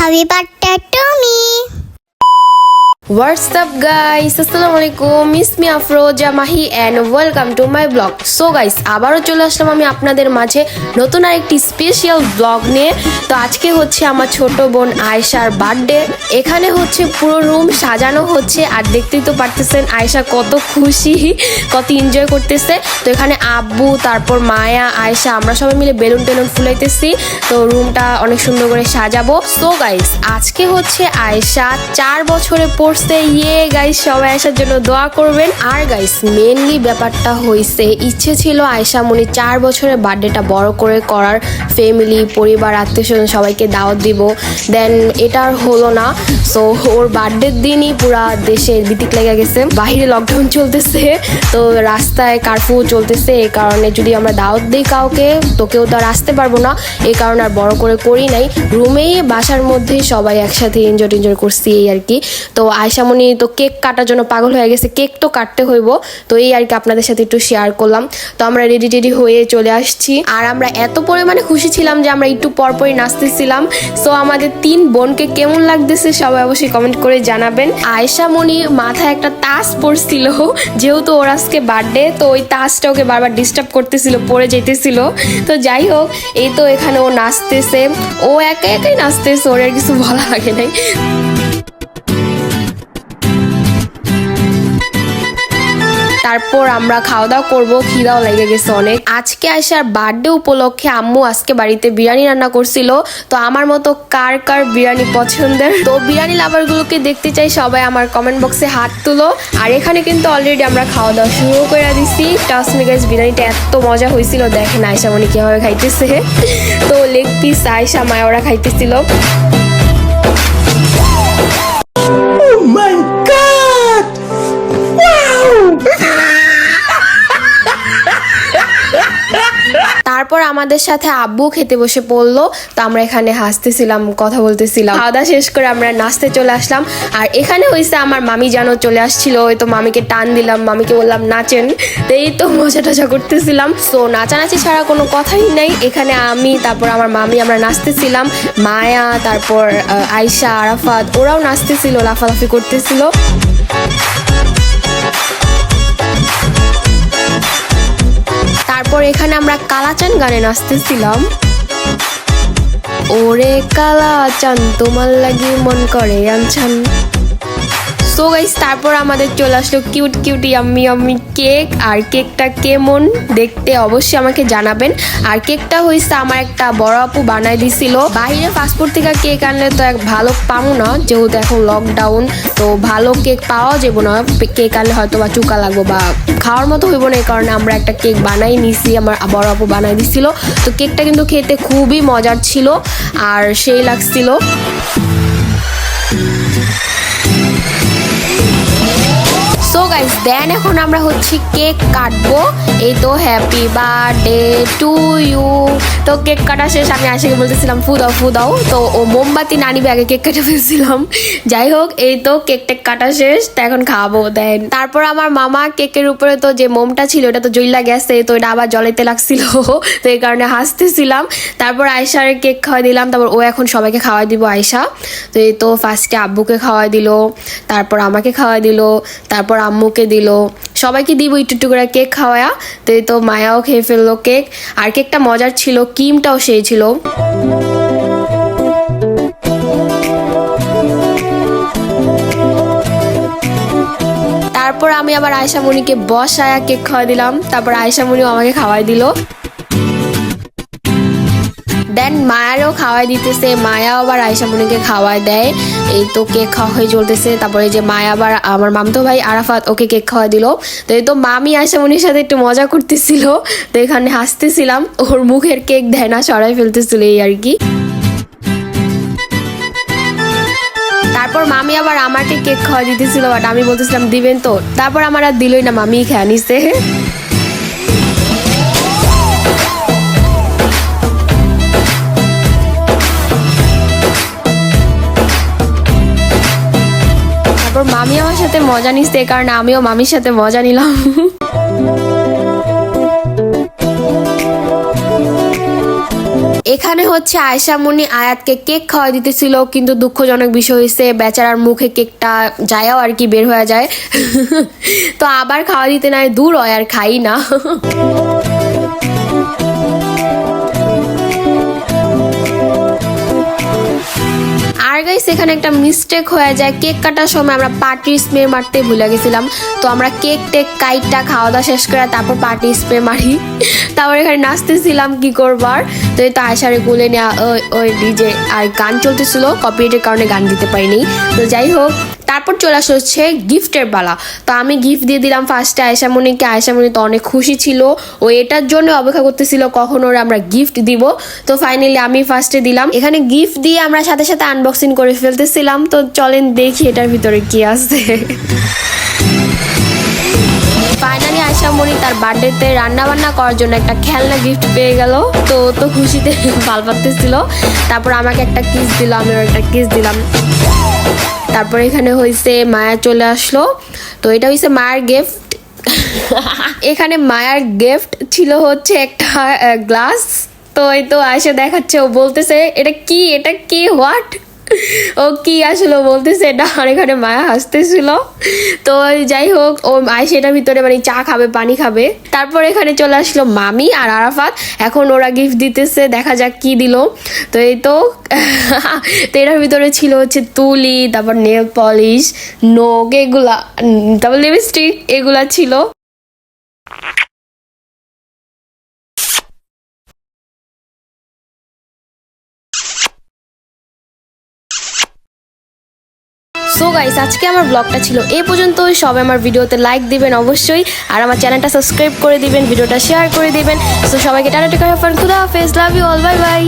Happy birthday to me. WhatsApp guys আসসালামু আলাইকুম miss me Afroza Mahi and welcome to my blog so guys আবারও চলে আসলাম আমি আপনাদের মাঝে নতুন আরেকটি স্পেশাল ব্লগ নিয়ে। তো আজকে হচ্ছে আমার ছোট বোন আয়েশার বার্থডে। এখানে হচ্ছে পুরো রুম সাজানো হচ্ছে আর দেখতেই তো পারতেছেন আয়েশা কত খুশি, কত এনজয় করতেছে। তো এখানে আব্বু, তারপর মায়া, আয়েশা, আমরা সবাই মিলে বেলুন টেলুন ফুলাইতেছি। তো রুমটা অনেক সুন্দর করে সাজাবো। সো গাইস আজকে হচ্ছে আয়েশা চার বছরে পড়ছে। ইয়ে গাইস সবাই আসার জন্য দোয়া করবেন। আর গাইস মেনলি ব্যাপারটা হয়েছে ইচ্ছে ছিল আয়েশা মনি চার বছরের বার্থডেটা বড় করে করার। ফ্যামিলি পরিবার আত্মীয় সবাইকে দাওয়াত দিব। দেন এটা আর হলো না। সো ওর বার্থডের দিনই পুরা দেশে বিতিক লেগে গেছে। বাহিরে লকডাউন চলতেছে। তো রাস্তায় কারফিউ চলতেছে। এই কারণে যদি আমরা দাওয়াত দিই কাউকে তো কেউ তো আর আসতে পারব না। এই কারণে আর বড় করে করি নাই। রুমেই বাসার মধ্যেই সবাই একসাথে এনজয় টেনজয় করছি এই আর কি। তো আয়সামণি, তো কেক কাটার জন্য পাগল হয়ে গেছে। কেক তো কাটতে হইব। তো এই আর কি আপনাদের সাথে একটু শেয়ার করলাম। তো আমরা রেডি টেডি হয়ে চলে আসছি। আর আমরা এত পরিমাণে খুশি ছিলাম যে আমরা একটু পরপরই নাচতেছিলাম সো আমাদের তিন বোনকে কেমন লাগতেছে সবাই অবশ্যই কমেন্ট করে জানাবেন। আয়েশা মনি মাথায় একটা তাস পড়ছিল যেহেতু ওর আজকে বার্থডে তো ওই তাসটা ওকে বারবার ডিস্টার্ব করতেছিল, পড়ে যেতেছিল। তো যাই হোক, এই তো এখানে ও নাচতেছে। ও একা একাই নাচতেছে, ওর আর কিছু বলা লাগে নাই। তারপর আমরা খাওয়া দাওয়া করব, খিদাও লেগে গেছে অনেক। আজকে আসার বার্থডে উপলক্ষে আম্মু আজকে বাড়িতে বিরিয়ানি রান্না করছিল। তো আমার মতো কার কার বিরিয়ানি পছন্দের? তো বিরিয়ানি লাভার গুলোকে দেখতে চাই, সবাই আমার কমেন্ট বক্সে হাত তুলো। আর এখানে কিন্তু অলরেডি আমরা খাওয়া দাওয়া শুরু করে দিছি। টাসমি গাইস বিরিয়ানিটা এত মজা হয়েছিল। দেখেন আয়সা মনি কীভাবে খাইতেছে। তো লেগ পিস আয়সা মায়া ওরা খাইতেছিল। তারপর আমাদের সাথে আব্বু খেতে বসে পড়ল, তো আমরা এখানে হাসতেছিলাম, কথা বলতেছিলাম। খাওয়া শেষ করে আমরা নাচতে চলে আসলাম। আর এখানে হয়েছে আমার মামি যেন চলে আসছিল, ওই তো মামিকে টান দিলাম, মামিকে বললাম, নাচেন। এই তো মজা টজা করতেছিলাম। তো নাচানাচি ছাড়া কোনো কথাই নাই। এখানে আমি, তারপর আমার মামি, আমরা নাচতেছিলাম। মায়া, তারপর আয়শা, আরাফাত, ওরাও নাচতেছিল, লাফালাফি করতেছিল। তারপর এখানে আমরা কালাচান গানে নাচতেছিলাম। ওরে কালাচান তোমার লাগি মন করে আনছান। সো গাইস তারপর আমাদের চলে আসলো cute cute yummy yummy cake আর কেকটা কেমন দেখতে অবশ্যই আমাকে জানাবেন। আর কেকটা হয়েছে আমার একটা বড় আপু বানাই দিছিল। বাইরে ফাস্টফুড থেকে কেক আনলে তো এক ভালো পাবো না। যেহেতু এখন লকডাউন তো ভালো কেক পাওয়া যাব না। কেক আনলে হয়তো বা চুকা লাগবো বা খাওয়ার মতো হইব না। এই কারণে আমরা একটা কেক বানাই নিছি, আমার বড় আপু বানাই দিছিল। তো কেকটা কিন্তু খেতে খুবই মজার ছিল, আর সেই লাগছিল। গাইস দেন এখন আমরা হচ্ছে কেক কাটবো। এই তো হ্যাপি বার্থডে টু ইউ তো কেক কাটা শেষ, আমি আশাকে বলতেছিলাম, ফু দাও ফু দাও। তো ও মোমবাতি না নিবে, আগে কেক কেটে ফেলছিলাম। যাই হোক, এই তো কেক টেক কাটা শেষ, তো এখন খাব দেন তারপর আমার মামা কেকের উপরে তো যে মোমটা ছিল ওটা তো জইলা গেছে, তো এটা আবার জলাইতে লাগছিল। তো এই কারণে হাসতেছিলাম। তারপর আয়সার কেক খাওয়াই দিলাম, তারপর ও এখন সবাইকে খাওয়াই দিব আয়সা তো এই তো ফার্স্টে আব্বুকে খাওয়াই দিল, তারপর আমাকে খাওয়াই দিল, তারপর আম্মুকে দিল। সবাইকে দিব একটু একটু করে কেক খাওয়া। তো তো মায়াও খেয়ে ফেলল কেক। আর কেকটা মজার ছিল, কিমটাও সেই ছিল। তারপর আমি আবার আয়সা মনিকে বসায়া কেক খাওয়াই দিলাম। তারপর আয়সা মনিও আমাকে খাওয়াই দিল। দেন মায়ারও খাওয়াই দিতেছে, মায়া আবার আয়সা মনিকে খাওয়াই দেয়। এই তো কেক খাওয়া হয়ে চলতেছে। তারপরে যে মায়া আবার আমার মামতো ভাই আরাফাত ওকে কেক খাওয়াই দিল। তো এই তো মামি আয়সা মনির সাথে একটু মজা করতেছিল। তো এখানে হাসতেছিলাম, ওর মুখের কেক দেয় না, সরাই ফেলতেছিল এই আর কি। তারপর মামি আবার আমাকে কেক খাওয়া দিতেছিল বাট আমি বলতেছিলাম, দিবেন তো। তারপর আমার আর দিলই না মামি খেয়ে নিছে। সাথে মজা নিচ্ছে এই কারণে আমিও মামির সাথে মজা নিলাম। এখানে হচ্ছে আয়সা মনি আয়াতকে কেক খাওয়া দিতেছিল, কিন্তু দুঃখজনক বিষয় হয়েছে বেচারার মুখে কেকটা যায়ও আর কি বের হয়ে যায়। তো আবার খাওয়া দিতে নাই, দূর হয় আর খাই না। আর গাইস এখানে একটা মিস্টেক হয়ে যায়। কেক কাটার সময় আমরা পার্টি স্প্রে মারতে ভুলে গেছিলাম। তো আমরা কেক টেক কাইটটা খাওয়া দাওয়া শেষ করে তারপর পার্টি স্প্রে মারি। তারপর এখানে নাচতেছিলাম কি করবার? তো এই তো আয়সারে গুলে নেওয়া ওই- ডিজে আর গান চলতেছিল। কপিরাইটের কারণে গান দিতে পারিনি। তো যাই হোক তারপর চলে আসা হচ্ছে গিফটের পালা। তো আমি গিফট দিয়ে দিলাম ফার্স্টে আয়সা মনিকে। আয়সা মনি তো অনেক খুশি ছিল। ও এটার জন্য অপেক্ষা করতেছিল কখন ওরা আমরা গিফট দিব। তো ফাইনালি আমি ফার্স্টে দিলাম। এখানে গিফট দিয়ে আমরা সাথে সাথে আনবক্সিং করে ফেলতেছিলাম। তো চলেন দেখি এটার ভিতরে কি আছে। ফাইনালি মনি তার বার্থডেতে রান্না বান্না করার জন্য একটা খেলনা গিফট পেয়ে গেল। তো তো খুশিতে ভালো পাচ্ছিল তারপর আমাকে একটা কিস দিল আমি একটা কিস দিলাম। তারপর এখানে হয়েছে মায়া চলে আসলো। তো এটা হয়েছে মায়ের গিফট এখানে মায়ার গিফট ছিল হচ্ছে একটা গ্লাস তো এই তো আসে দেখাচ্ছে ও বলতেছে এটা কি? এটা কি? হোয়াট ও কি আসলে বলতেছে, এটা এখানে মায়া হাসতেছিল। তো যাই হোক, ও মায় সেটার ভিতরে মানে চা খাবে, পানি খাবে। তারপর এখানে চলে আসলো মামি আর আরাফাত। এখন ওরা গিফট দিতেছে, দেখা যাক কি দিল। তো এই তো তো এটার ভিতরে ছিল হচ্ছে তুলি, তারপর নেল পলিশ নোক এগুলা তারপর লিপস্টিক এগুলা ছিল। সো গাইস আজকে আমার ব্লগটা ছিল এই পর্যন্তই। সবাই আমার ভিডিওতে লাইক দিবেন অবশ্যই। আর আমার চ্যানেলটা সাবস্ক্রাইব করে দিবেন ভিডিওটা শেয়ার করে দিবেন। সো সবাইকে টাটা টেকা খুদা হাফেজ। Love you all bye bye